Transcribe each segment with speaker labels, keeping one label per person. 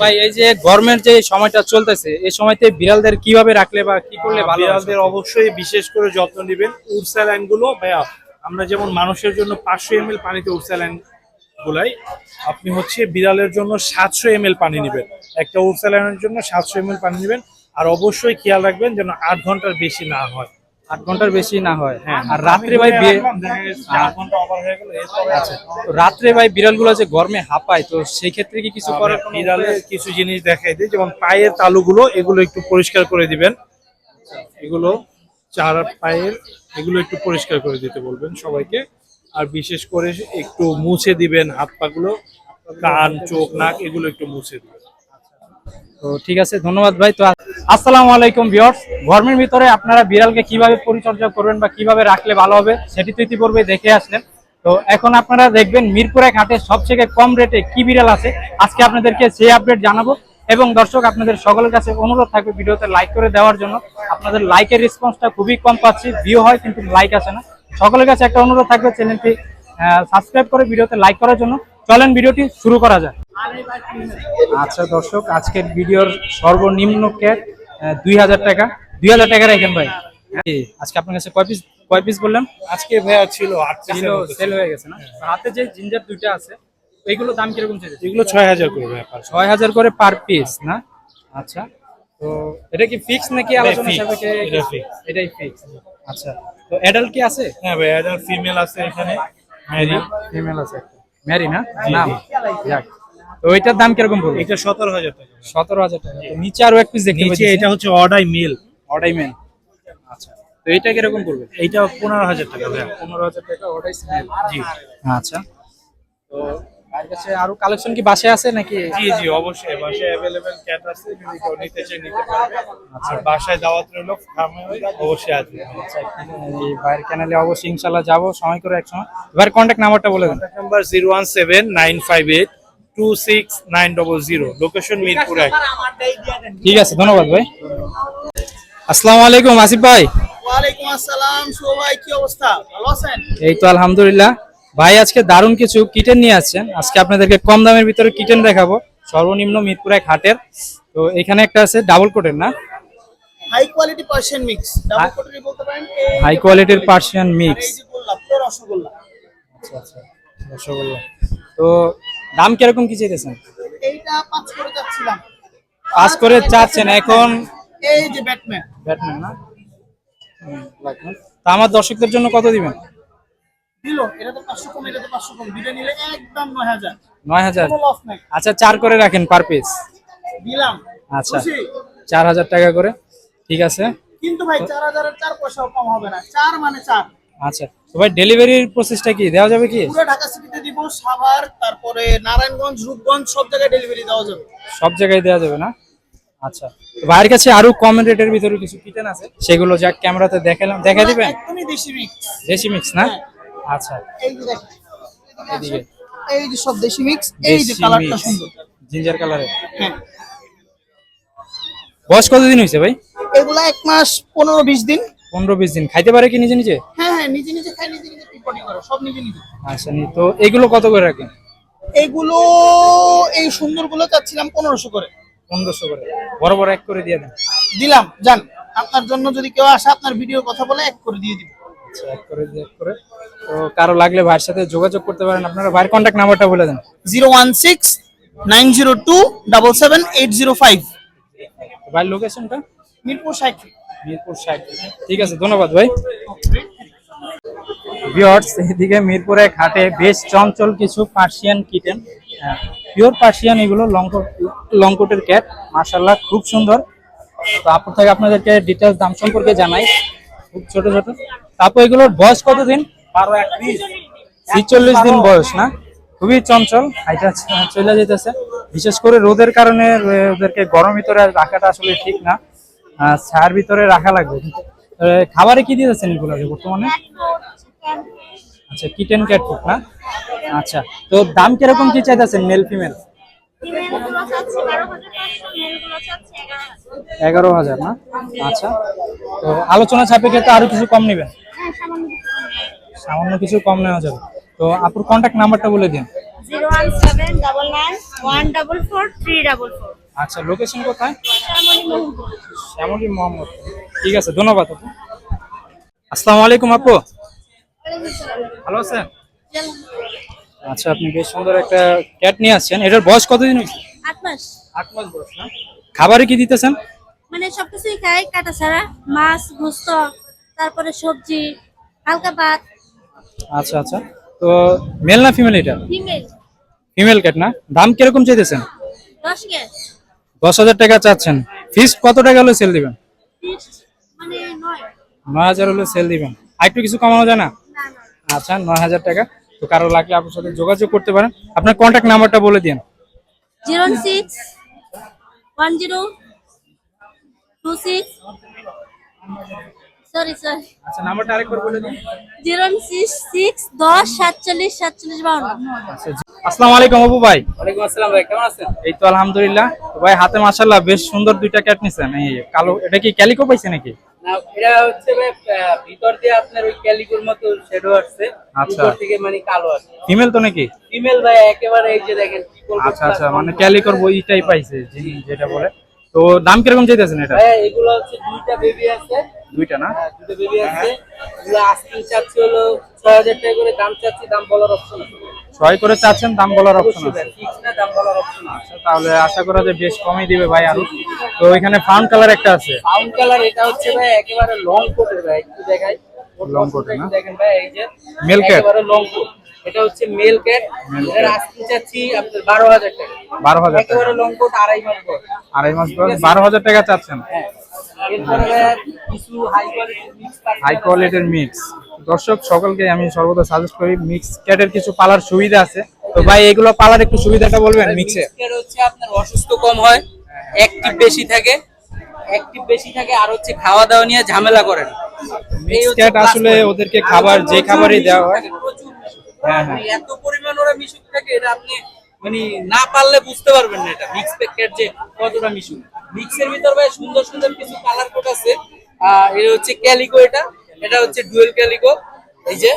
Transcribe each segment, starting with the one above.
Speaker 1: ভাই, এই যে যে সময়টা চলতেছে, এই বিড়ালদের কীভাবে রাখলে বা কি করলে
Speaker 2: অবশ্যই বিশেষ করে যত্নগুলো ভাইয়া, আমরা যেমন মানুষের জন্য পাঁচশো পানিতে গুলাই আপনি হচ্ছে বিড়ালের জন্য সাতশো এম পানি নেবেন। একটা উর্সালাইনের জন্য সাতশো এম পানি নেবেন। আর অবশ্যই খেয়াল রাখবেন যেন আট ঘণ্টার বেশি না হয়।
Speaker 1: আট ঘণ্টার বেশি না হয়
Speaker 2: হ্যাঁ।
Speaker 1: আর রাত্রে ভাই
Speaker 2: হয়ে।
Speaker 1: আচ্ছা তো রাত্রে ভাই বিড়ালগুলো যে গরমে হাঁপায় তো সেই ক্ষেত্রে কি কিছু করার
Speaker 2: বিড়ালের কিছু জিনিস দেখাই দিই যেমন পায়ের তালুগুলো এগুলো একটু পরিষ্কার করে দিবেন। এগুলো চার পায়ের এগুলো একটু পরিষ্কার করে দিতে বলবেন সবাইকে। আর বিশেষ করে একটু মুছে দিবেন হাত পাগুলো কান চোখ নাক এগুলো একটু মুছে দিবেন।
Speaker 1: তো ঠিক আছে, ধন্যবাদ ভাই। তো আসসালামু আলাইকুম ভিউয়ার্স গরমের ভিতরে আপনারা বিড়ালকে কীভাবে পরিচর্যা করবেন বা কীভাবে রাখলে ভালো হবে, সেটি তো ইতিপূর্বে দেখে আসলেন। তো এখন আপনারা দেখবেন মিরপুরে ঘাটে সবথেকে কম রেটে কি বিড়াল আছে, আজকে আপনাদেরকে সেই আপডেট জানাব। এবং দর্শক, আপনাদের সকলের কাছে অনুরোধ থাকবে ভিডিওতে লাইক করে দেওয়ার জন্য। আপনাদের লাইকের রেসপন্সটা খুবই কম পাচ্ছি ভিউ হয় কিন্তু লাইক আসে না। সকলের কাছে একটা অনুরোধ থাকবে চ্যানেলটি সাবস্ক্রাইব করে ভিডিওতে লাইক করার জন্য। চলেন ভিডিওটি শুরু করা যায় আচ্ছা দর্শক আজকের ভিডিওর সর্বনিম্ন ক্যাট দুই হাজার টাকা। দুই হাজার টাকা রাখেন ভাই। আজকে আপনার কাছে কয় পিস কয় পিস বললেন?
Speaker 2: আজকে ভাইয়া ছিল আট
Speaker 1: ছিল সেল হয়ে গেছে না? তো হাতে যে জিঞ্জার দুইটা আছে এইগুলো দাম কীরকম ছিল
Speaker 2: এগুলো ছয় হাজার করে ভাইয়া
Speaker 1: ছয় হাজার করে পার পিস না? আচ্ছা তো এটা কি ফিক্স নাকি আলোচনা সাপেক্ষে
Speaker 2: এটা fix।
Speaker 1: এটাই ফিক্স আচ্ছা তো অ্যাডাল্ট কি আছে?
Speaker 2: হ্যাঁ ভাই এটা ফিমেল আছে এখানে
Speaker 1: ফিমেল আছে ম্যারি না? নাম যাক। তো ওইটার দাম কীরকম পড়বে?
Speaker 2: এটা সতেরো হাজার টাকা।
Speaker 1: সতেরো হাজার টাকা। তো নিচে আরও এক পিস দেখতে
Speaker 2: নিচে এটা হচ্ছে অর্ডাই মেল।
Speaker 1: অর্ডাই মেল। আচ্ছা। তো এটা কীরকম পড়বে?
Speaker 2: এইটা পনেরো হাজার টাকা ভাইয়া।
Speaker 1: পনেরো হাজার টাকা অডাই স্মেল
Speaker 2: জি।
Speaker 1: আচ্ছা। তো কাছে আরও কালেকশন কি বাসায় আছে নাকি?
Speaker 2: জি জি অবশ্যই বাসায় অ্যাভেলেবেল ক্যাট আছে যদি কেউ নিতে চায় নিতে পারবে। আর বাসায় দাওয়াত রইল ফার্মে অবশ্যই আসবে
Speaker 1: এই বাইরের চ্যানেলে অবশ্যই ইনশাল্লাহ যাব সময় করে এক সময়। এবার কন্ট্যাক্ট নাম্বারটা বলে দেন।
Speaker 2: Number zero one seven nine five eight two six nine double zero location Mirpur এক।
Speaker 1: ঠিক আছে ধন্যবাদ ভাই। আসসালামু আলাইকুম আসিফ ভাই।
Speaker 3: ওয়ালাইকুম আসসালাম শুভ ভাই কি অবস্থা? ভালো আছেন?
Speaker 1: এই তো আলহামদুলিল্লাহ। ভাই আজকে দারুণ কিছু কিটেন নিয়ে আসছেন। আজকে আপনাদেরকে কম দামের ভিতরে কিটেন দেখাবো। সর্বনিম্ন মিরপুর এক হাটের। তো এখানে একটা আছে ডাবল কোটের না?
Speaker 3: High quality Persian mix double কোটারি বলতে পারেন?
Speaker 1: হাই কোয়ালিটির পার্সিয়ান মিক্স
Speaker 3: যে গোল্লাপ তো রসগোল্লা।
Speaker 1: রসগোল্লা। তো দাম কীরকম কি চাইতেছেন?
Speaker 3: এইটা পাঁচ করে যাচ্ছিলাম
Speaker 1: পাস করে চাচ্ছেন। এখন
Speaker 3: এই যে ব্যাটম্যান
Speaker 1: ব্যাটম্যান না? হুম, ব্যাটম্যান। তা আমার দর্শকদের জন্য কত দিবেন?
Speaker 3: দিল এটা তো পাঁচশো কম এটা পাঁচশো কম। দুইটা নিলে একদম নয় হাজার।
Speaker 1: নয় আচ্ছা চার করে রাখেন পার পিস
Speaker 3: দিলাম।
Speaker 1: আচ্ছা। চার হাজার টাকা করে। ঠিক আছে।
Speaker 3: কিন্তু ভাই চার হাজারের চার পয়সাও কম হবে না। চার মানে চার।
Speaker 1: আচ্ছা। তো ভাই ডেলিভারির প্রসেসটা কি? দেওয়া যাবে কি?
Speaker 3: পুরো ঢাকা সিটিতে দিব সাভার তারপরে নারায়ণগঞ্জ রূপগঞ্জ সব জায়গায় ডেলিভারি দেওয়া যাবে।
Speaker 1: সব জায়গায় দেওয়া যাবে না? আচ্ছা। তো ভাইয়ের কাছে আরও কম রেটের ভিতরে কিছু কিটেন আছে? সেগুলো যা ক্যামেরাতে দেখালাম। দেখা দিবেন?
Speaker 3: একদমই দেশি মিক্স
Speaker 1: দেশি মিক্স না? আচ্ছা।
Speaker 3: এই যে দেখেন।
Speaker 1: এদিকে।
Speaker 3: এই যে সব দেশি মিক্স এই যে কালারটা সুন্দর।
Speaker 1: জিঞ্জার কালারে
Speaker 3: হ্যাঁ।
Speaker 1: বয়স কতদিন হয়েছে ভাই?
Speaker 3: এগুলা এক মাস পনেরো বিশ দিন।
Speaker 1: পনেরো বিশ দিন। খাইতে পারে কি নিজে নিজে?
Speaker 3: হ্যাঁ হ্যাঁ নিজে নিজে খাই নিজে নিজে পিপটি করে সব নিজে নিজে।
Speaker 1: আচ্ছা তো এগুলো কত করে রাখেন
Speaker 3: এগুলো এই সুন্দরগুলো চাচ্ছিলাম পনেরোশো করে।
Speaker 1: পনেরোশো করে। বড় বড় এক করে দিয়ে দেন।
Speaker 3: দিলাম যান। আপনার জন্য যদি কেউ আসে আপনার ভিডিও কথা বলে এক করে দিয়ে দিব।
Speaker 1: আচ্ছা এক করে এক করে। তো কারও লাগলে ভাইয়ের সাথে যোগাযোগ করতে পারেন। আপনারা ভাইয়ের কন্ট্যাক্ট নাম্বারটা বলে দেন।
Speaker 3: Zero one six nine zero two double seven eight zero five.
Speaker 1: ভাইয়ের লোকেশনটা
Speaker 3: মিরপুর ষাট।
Speaker 1: মিরপুর ষাট। ঠিক আছে ধন্যবাদ ভাই। ভিওর্স এদিকে মিরপুরে ঘাটে বেশ চঞ্চল কিছু পার্সিয়ান কিটেন পিওর পার্সিয়ান এগুলো লঙ্কটের ক্যাট মার্শাল্লাহ খুব সুন্দর। তো আপুর থেকে আপনাদেরকে ডিটেলস দাম সম্পর্কে জানাই। খুব ছোট ছোট। তারপর এগুলোর বয়স কতদিন? ছিচল্লিশ দিন বয়স, না? খুবই চঞ্চল। এটা চলে যেতেছে। বিশেষ করে রোদের কারণে ওদেরকে গরম ভিতরে রাখাটা আসলে ঠিক না। ছায়ার ভিতরে রাখা লাগবে। খাবারে কি দিতেছেন এগুলোকে বর্তমানে? আচ্ছা কিটেন ক্যাট ফুড না? আচ্ছা তো দাম কীরকম কি চাইতেছেন মেল ফিমেল
Speaker 4: এগারো হাজার
Speaker 1: না? আচ্ছা। তো আলোচনা সাপেক্ষে তো আরও কিছু কম নেবেন।
Speaker 4: হ্যাঁ সামান্য কিছু কম।
Speaker 1: নেওয়া যাবে। তো আপুর কন্ট্যাক্ট নাম্বারটা বলে দিন। আচ্ছা লোকেশন কোথায়?
Speaker 4: শ্যামলী
Speaker 1: মোহাম্মদ ঠিক আছে ধন্যবাদ আপু। আসসালামু আলাইকুম আপু। ভালো আছেন? আচ্ছা আপনি বেশ সুন্দর একটা ক্যাট নিয়ে আসছেন। এটার বয়স কতদিন হয়েছে?
Speaker 4: আট মাস।
Speaker 1: আট মাস বয়স না? খাবারে কি দিতেছেন?
Speaker 4: মানে সবকিছুই খাই কাটা ছাড়া মাছ গোস্ত তারপরে সবজি হালকা ভাত।
Speaker 1: আচ্ছা আচ্ছা। তো মেল না ফিমেল এটা?
Speaker 4: ফিমেল।
Speaker 1: ফিমেল ক্যাট না? দাম কীরকম চাইতেছেন?
Speaker 4: দশ গ্যাস।
Speaker 1: দশ হাজার টাকা চাচ্ছেন। ফিস কত টাকা হলে সেল দিবেন?
Speaker 4: মানে নয়।
Speaker 1: হাজার হলে সেল দিবেন। আর একটু কিছু কমানো যায় না?
Speaker 4: না না।
Speaker 1: আচ্ছা নয় হাজার টাকা। তো কারও লাগলে আপনার সাথে যোগাযোগ করতে পারেন। আপনার কন্ট্যাক্ট নাম্বারটা বলে দিন।
Speaker 4: Zero six one zero two six sorry sorry
Speaker 1: আচ্ছা নাম্বারটা আরেকবার বলে দিন।
Speaker 4: জিরো সিক্স সিক্স দশ সাতচল্লিশ সাতচল্লিশ বাউন্ন।
Speaker 1: আচ্ছা আসসালামু আলাইকুম অপু ভাই।
Speaker 5: ওয়ালাইকুম আসসালাম ভাই কেমন আছেন?
Speaker 1: এই তো আলহামদুলিল্লাহ। ভাই হাতে মাশাআল্লাহ বেশ সুন্দর দুইটা ক্যাট নিছেন। এই কালো এটা কি ক্যালিকো পাইছে নাকি?
Speaker 5: না এটা হচ্ছে ভিতর দিয়ে আপনার ওই ক্যালিকোর মতো শেডো আসছে।
Speaker 1: আচ্ছা।
Speaker 5: থেকে মানে কালো আসছে।
Speaker 1: ফিমেল তো নাকি?
Speaker 5: ফিমেল ভাই একেবারে এই যে দেখেন
Speaker 1: আচ্ছা আচ্ছা মানে ক্যালিকোর বইটাই পাইছে যেটা বলে। তো দাম কীরকম চাইতেছেন এটা?
Speaker 5: এগুলো হচ্ছে দুইটা বেবি আছে।
Speaker 1: দুইটা না?
Speaker 5: হ্যাঁ, দুটো বেবি আছে। এগুলো আস্কিং চাচ্ছি হলো ছয় হাজার টাকা করে দাম চাচ্ছি দাম বলার অপশন আছে।
Speaker 1: ছয় করে চাচ্ছেন দাম বলার অপশন আছে।
Speaker 5: দাম বলার অপশন আছে।
Speaker 1: আচ্ছা, তাহলে আশা করা যায় বেশ কমই দিবে ভাই আরও। তো এখানে ফাউন্ড কালার একটা আছে।
Speaker 5: ফাউন্ড কালার এটা হচ্ছে ভাই একেবারে লং কোটের ভাই একটু দেখাই।
Speaker 1: Long coat, না?
Speaker 5: দেখেন ভাই এই যে
Speaker 1: cat?
Speaker 5: একেবারে লং কোট এটা হচ্ছে মেল ক্যাট এর আস্কিং চাচ্ছি আপনার বারো হাজার টাকা।
Speaker 1: বারো হাজার টাকা।
Speaker 5: একেবারে লং কোট আড়াই মাস বয়স।
Speaker 1: আড়াই মাস বারো হাজার টাকা চাচ্ছেন।
Speaker 5: হ্যাঁ। এরপরে কিছু হাই কোয়ালিটির মিক্স
Speaker 1: হাই কোয়ালিটির মিক্স দর্শক সকলকে আমি সর্বদা সাজেস্ট করি মিক্স ক্যাটের কিছু পালার সুবিধা আছে। তো ভাই এগুলো পালার একটু সুবিধাটা বলবেন মিক্সে
Speaker 5: হচ্ছে আপনার অসুস্থ কম হয় অ্যাক্টিভ বেশি থাকে। অ্যাক্টিভ বেশি থাকে আর হচ্ছে খাওয়া দাওয়া নিয়ে ঝামেলা করে না
Speaker 1: মিক্স ক্যাট আসলে ওদেরকে খাবার যে খাবারই দেওয়া হয়।
Speaker 5: এত পরিমাণ ওরা মিশুক থাকে, এটা আপনি মানে না পারলে বুঝতে পারবেন না এটা। মিক্স প্যাকেট যে কতটা মিশুক। মিক্সের ভিতর ভাই সুন্দর সুন্দর কিছু কালার কোড আছে। এটা হচ্ছে ক্যালিকো এটা। এটা হচ্ছে ডুয়েল ক্যালিকো এই যে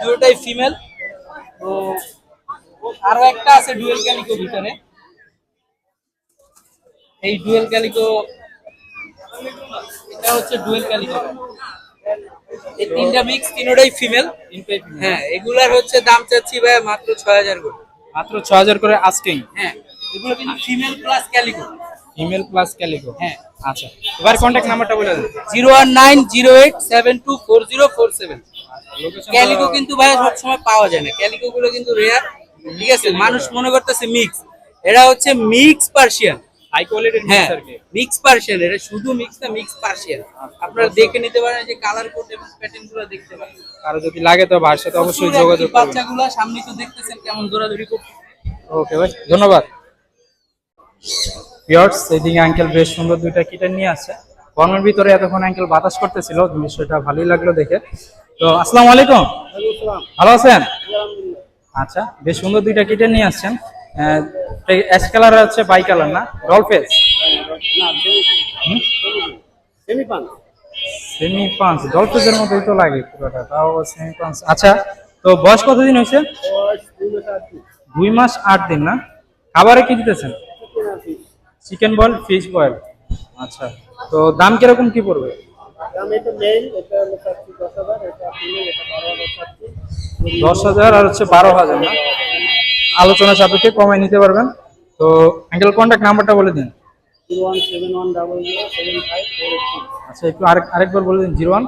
Speaker 5: দুটোটাই ফিমেল তো আরও একটা আছে ডুয়েল ক্যালিকো ভিতরে। এই ডুয়েল ক্যালিকো এটা হচ্ছে ডুয়েল ক্যালিকো এই তিনটা মিক্স তিনটাই ফিমেল হ্যাঁ এগুলার হচ্ছে দাম চাচ্ছি ভাই মাত্র ছয় হাজার করে।
Speaker 1: মাত্র ছ হাজার করে আস্কিং
Speaker 5: হ্যাঁ এগুলো কিন্তু female plus calico
Speaker 1: email plus calico
Speaker 5: হ্যাঁ।
Speaker 1: আচ্ছা এবার কন্ট্যাক্ট নাম্বারটা বলে দেন।
Speaker 5: Zero one nine zero eight seven two four zero four seven. Calico কিন্তু ভাই সবসময় পাওয়া যায় না। ক্যালিকো গুলো কিন্তু রেয়ার ঠিক আছে মানুষ মনে করতেছে মিক্স এরা হচ্ছে মিক্স পার্সিয়ান
Speaker 1: হাই কোয়ালিটির
Speaker 5: হ্যাঁ
Speaker 1: মিক্স আর
Speaker 5: পার্সিয়ান এটা শুধু মিক্স না মিক্স পার্সিয়ান আপনারা দেখে নিতে পারেন যে কালার কোড এবং প্যাটার্নগুলো দেখতে পারেন।
Speaker 1: কারও যদি লাগে তো ভাইয়ের সাথে অবশ্যই যোগাযোগ করবেন।
Speaker 5: বাচ্চাগুলো সামনে তো দেখতেছেন কেমন দৌড়াদৌড়ি করছে।
Speaker 1: ওকে ভাই ধন্যবাদ। পিয়ার্স এইদিকে আঙ্কেল বেশ সুন্দর দুইটা কিটেন নিয়ে আসছে। গরমের ভিতরে এতক্ষণ আঙ্কেল বাতাস করতেছিল বিষয়টা ভালোই লাগল দেখে। তো আসসালামু আলাইকুম। ভালো আছেন? আচ্ছা বেশ সুন্দর দুইটা কিটেন নিয়ে আসছেন। অ্যাশ কালার হচ্ছে বাই কালার না? ডল ফেস সেমি পাঁচ ডল ফেসের মতোই তো লাগে পুরোটা তাও সেমি পাঁচ আচ্ছা তো বয়স কতদিন হয়েছে? দুই মাস আট দিন না? খাবারে কি দিতেছেন? চিকেন বল ফিশ বয়েল আচ্ছা তো দাম কীরকম কি পড়বে? দশ হাজার আর হচ্ছে বারো হাজার না? আলোচনা সাপেক্ষে কমাই নিতে পারবেন। তো অ্যাঙ্গেল কন্ট্যাক্ট নাম্বারটা বলে দিন। আচ্ছা একটু আরেক আরেকবার বলে দিন। Zero one?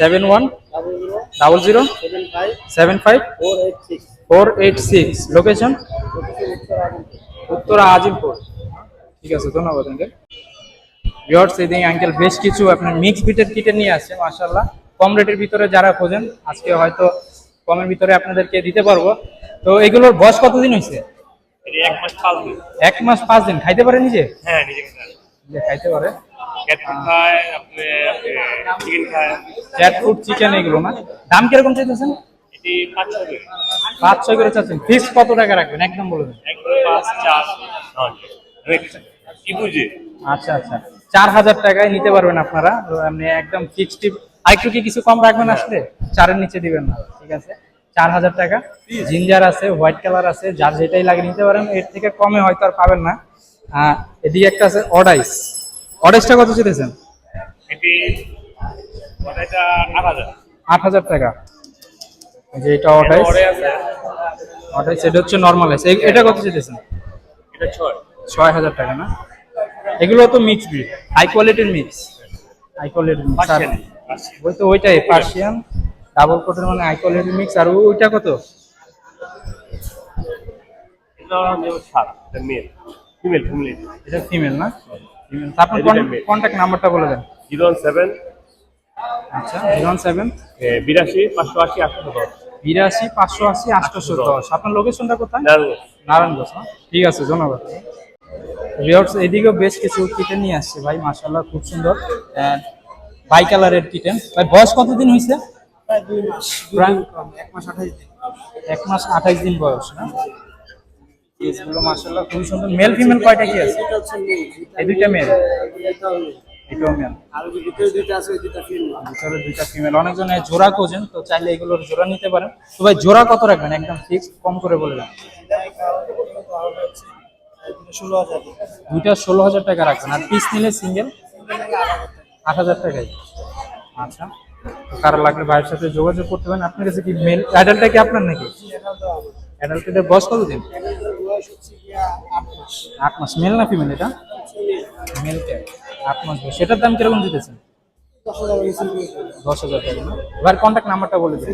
Speaker 1: Seven one double zero seven five? Four eight six. Location Uttara Azimpur. ঠিক আছে ধন্যবাদ আঙ্কেল ভিওর্স এই আঙ্কেল বেশ কিছু আপনার মিক্স বিটের কিটে নিয়ে আসছে মাশাল্লাহ কম রেটের ভিতরে যারা খোঁজেন আজকে হয়তো কমের ভিতরে আপনাদেরকে দিতে পারব। তো এগুলোর বয়স কতদিন হয়েছে?
Speaker 6: এক মাস পাঁচ দিন।
Speaker 1: এক মাস পাঁচ দিন। খাইতে পারে নিজে?
Speaker 6: হ্যাঁ
Speaker 1: নিজে খাইতে পারে।
Speaker 6: চিকেন
Speaker 1: এগুলো না? দাম কীরকম চাইতেছেন?
Speaker 6: পাঁচ ছয় করে।
Speaker 1: চাচ্ছেন। কত টাকা রাখবেন? একদম বলে দেন। আচ্ছা আচ্ছা। চার হাজার টাকায় নিতে পারবেন আপনারা। একদম ফিক্সড আর একটু কি কিছু কম রাখবেন আসলে? চারের নিচে দিবেন না। ঠিক আছে। চার হাজার টাকা। জিঞ্জার আছে হোয়াইট কালার আছে যার যেটাই লাগে নিতে পারেন এর থেকে কমে হয়তো আর পাবেন না। এদিকে একটা আছে অডাইস। অডাইসটা কত চেয়েছেন?
Speaker 6: আট হাজার
Speaker 1: টাকা। যে এটা অডাইস। অডাইস এটা হচ্ছে নর্মাল এটা কত চেয়েছেন?
Speaker 6: এটা ছয়।
Speaker 1: ছয় হাজার টাকা না? এগুলো তো মিক্স ব্রিড হাই কোয়ালিটির মিক্স হাই কোয়ালিটির মিক্স। ওই তো ওইটাই পার্সিয়ান ডাবল কোটের মানে হাই কোয়ালিটির মিক্স আর ওইটা কত?
Speaker 6: এটা ফিমেল
Speaker 1: না? ফিমেল। কন্ট্যাক্ট নাম্বারটা বলে দেন।
Speaker 6: জিরো সেভেন
Speaker 1: আচ্ছা জিরো সেভেন
Speaker 6: বিরাশি পাঁচশো আশি আটশো দশ।
Speaker 1: বিরাশি পাঁচশো আশি আটশোশো দশ। আপনার লোকেশনটা কোথায়?
Speaker 6: নারায়ণগঞ্জ।
Speaker 1: না ঠিক আছে ধন্যবাদ। রিওর্স এদিকেও বেশ কিছু কিটেন নিয়ে আসছে ভাই মাশাল্লাহ খুব সুন্দর। বাই কালারের কিটেন ভাই বয়স কতদিন হয়েছে
Speaker 3: প্রায় দুই মাস। এক মাস আঠাশ দিন।
Speaker 1: এক মাস আঠাইশ দিন বয়স না? এগুলো সুন্দর। মেল ফিমেল কয়টা কি আছে?
Speaker 3: এটা হচ্ছে মেয়ে
Speaker 1: এই দুইটা মেল
Speaker 3: এটাও
Speaker 1: মেল
Speaker 3: আর ভিতরে দুইটা আছে দুইটা ফিল্ম
Speaker 1: ভিতরে দুইটা ফিমেল অনেকজনে জোড়া খোঁজেন তো চাইলে এগুলোর জোড়া নিতে পারেন। তো ভাই জোড়া কত রাখবেন? একদম ফিক্স কম করে বলে দেন।
Speaker 3: ষোলো হাজার
Speaker 1: দুইটা ষোলো হাজার টাকা রাখবেন। আর পিস নিলে সিঙ্গেল আট হাজার টাকাই। আচ্ছা। কারও লাগলে ভাইয়ের সাথে যোগাযোগ করতে পারেন। আপনার কাছে কি মেল অ্যাডাল্টটা কি আপনার নাকি? অ্যাডাল্টের বয়স কত দিন
Speaker 3: বয়স আট মাস।
Speaker 1: মেল না ফিমেল এটা? মেল আট মাস বয়স। সেটার দাম কীরকম দিতেছেন?
Speaker 3: দশ হাজার
Speaker 1: টাকা না? এবার কন্ট্যাক্ট নাম্বারটা বলে দিন।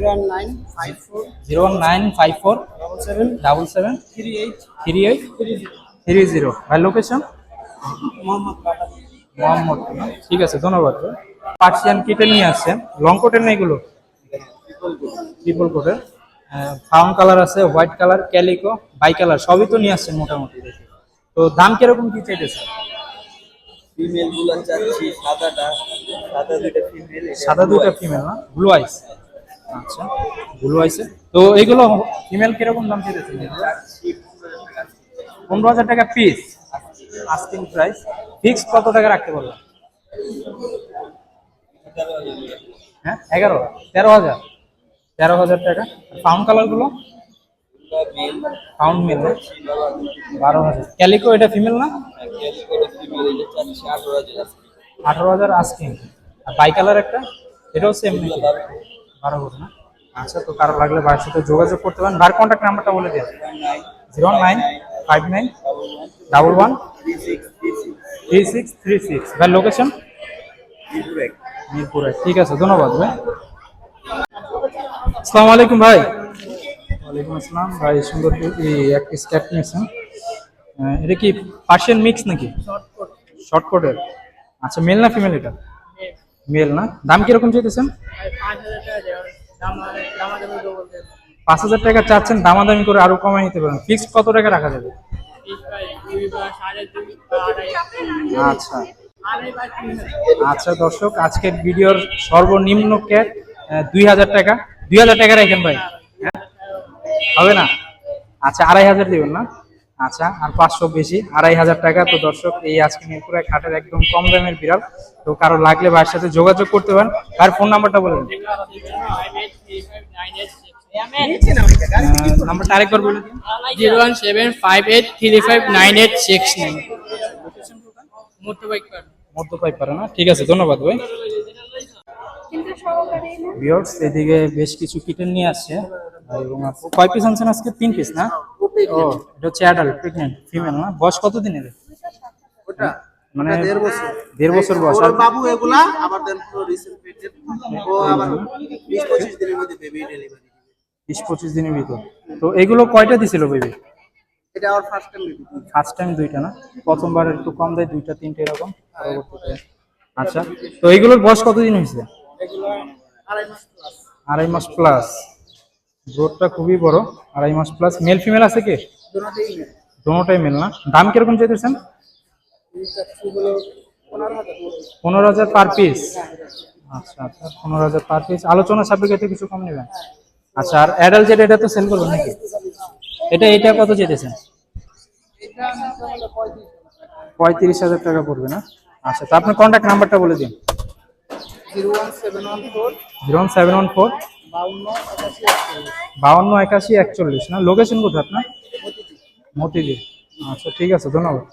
Speaker 3: Zero one nine five four double seven
Speaker 1: double seven
Speaker 3: three eight
Speaker 1: three eight
Speaker 3: three zero.
Speaker 1: ভাই লোকেশন
Speaker 3: মোহাম্মদ
Speaker 1: মোহাম্মদ ঠিক আছে ধন্যবাদ। পার্সিয়ান কিটে নিয়ে আসছেন লং কোটের না এগুলো? ট্রিপল কোটের ফাউন কালার আছে white colour calico bicolour সবই তো নিয়ে আসছেন মোটামুটি। দেখি তো দাম কীরকম কি চাইতেছে?
Speaker 5: ফিমেলগুলো চাচ্ছি সাদাটা সাদা দুইটা ফিমেল
Speaker 1: সাদা দুইটা ফিমেল না? ব্লু আইস আচ্ছা ব্লু আইসে তো এগুলো ফিমেল কীরকম দাম চাইতেছে? পনেরো হাজার টাকা পিস আস্কিং প্রাইস ফিক্স কত টাকা রাখতে পারবেন হ্যাঁ এগারো, তেরো হাজার। তেরো হাজার টাকা। পাউন্ড কালারগুলো? পাউন্ড মিল বারো হাজার। ক্যালিকো এটা ফিমেল না? আঠারো হাজার আস্কিং আর বাই কালার একটা? এটাও সেম নাকি? বারো হাজার না? আচ্ছা তো কারও লাগলে ভাইয়ের সাথে যোগাযোগ করতে পারেন। ভাইয়ের কন্ট্যাক্ট নাম্বারটা বলে দিন। Zero nine five nine double one three six three six ভাই লোকেশন মিরপুরে। ঠিক আছে ধন্যবাদ ভাই। আসসালামু আলাইকুম ভাই। ওয়ালাইকুম আসসালাম। ভাই সুন্দর এই এক স্ক্যাপ নিয়েছেন। এটা কি পার্সিয়ান মিক্স নাকি? শর্ট কোটের আচ্ছা মেল না ফিমেল এটা? মেল না? দাম কীরকম চাইতেছেন? পাঁচ হাজার টাকা চাচ্ছেন দামাদামি করে আরও কমাই নিতে পারেন। ফিক্সড কত টাকা রাখা যাবে? আচ্ছা। আচ্ছা দর্শক, আজকের ভিডিওর সর্বনিম্ন ক্যাট দুই হাজার টাকা। দুই হাজার টাকা রাখেন ভাই। হ্যাঁ? হবে না? আচ্ছা আড়াই হাজার দেবেন না? আচ্ছা আর পাঁচশো বেশি, আড়াই হাজার টাকা। তো দর্শক, এই আজকে মিরপুর হাটের একদম কম দামের বিড়াল। তো কারও লাগলে ভাইয়ের সাথে যোগাযোগ করতে পারেন। তার ফোন নাম্বারটা বলে দিন। নাম্বারটা আরেকবার বলে
Speaker 7: zero one seven five eight three five nine eight six nine. Bike
Speaker 1: মধ্য পাইপ পারে না। ঠিক আছে ধন্যবাদ ভাই। ভিউয়ার্স এদিকে বেশ কিছু কিটেন নিয়ে আসছে। এবং কয় পিস আনছেন আজকে? তিন পিস না? ও এটা হচ্ছে অ্যাডাল্ট প্রেগনেন্ট ফিমেল না? বয়স কত দিনের?
Speaker 3: ওটা?
Speaker 1: মানে
Speaker 3: দেড় বছর।
Speaker 1: দেড় বছর বয়স। আর
Speaker 3: বাবু এগুলা আবার দেন রিসেন্ট পেটেড ও আবার বিশ পঁচিশ দিনের মধ্যে বেবি ডেলিভারি
Speaker 1: বিশ পঁচিশ দিনের ভিতর। তো এগুলো কয়টা দিছিল বেবি
Speaker 3: এটা আমার ফার্স্ট টাইম
Speaker 1: ফার্স্ট টাইম দুইটা না? প্রথমবার একটু কম দেয় দুইটা তিনটা এরকম। আচ্ছা তো এগুলোর বয়স কতদিন হয়েছে?
Speaker 3: আড়াই মাস প্লাস।
Speaker 1: গ্রোথটা খুবই বড়, আড়াই মাস প্লাস। মেল ফিমেল আছে কি? দোনোটাই মেল না। দাম কীরকম চাইতেছেন?
Speaker 3: পনেরো হাজার
Speaker 1: পার পিস। আচ্ছা আচ্ছা পনেরো হাজার পার পিস। আলোচনা সাপেক্ষে কিছু কম নেবেন। আচ্ছা আর অ্যাডাল্ট যেটা এটা তো সেল করবেন নাকি? এটা এটা কত চেয়েছেন পঁয়ত্রিশ হাজার টাকা পড়বে না? আচ্ছা তো আপনার কন্ট্যাক্ট নাম্বারটা বলে দিন। Zero one seven one four. বাউন্ন একাশি একচল্লিশ। না লোকেশন কোথায় আপনার? মতিঝিল। আচ্ছা ঠিক আছে, ধন্যবাদ।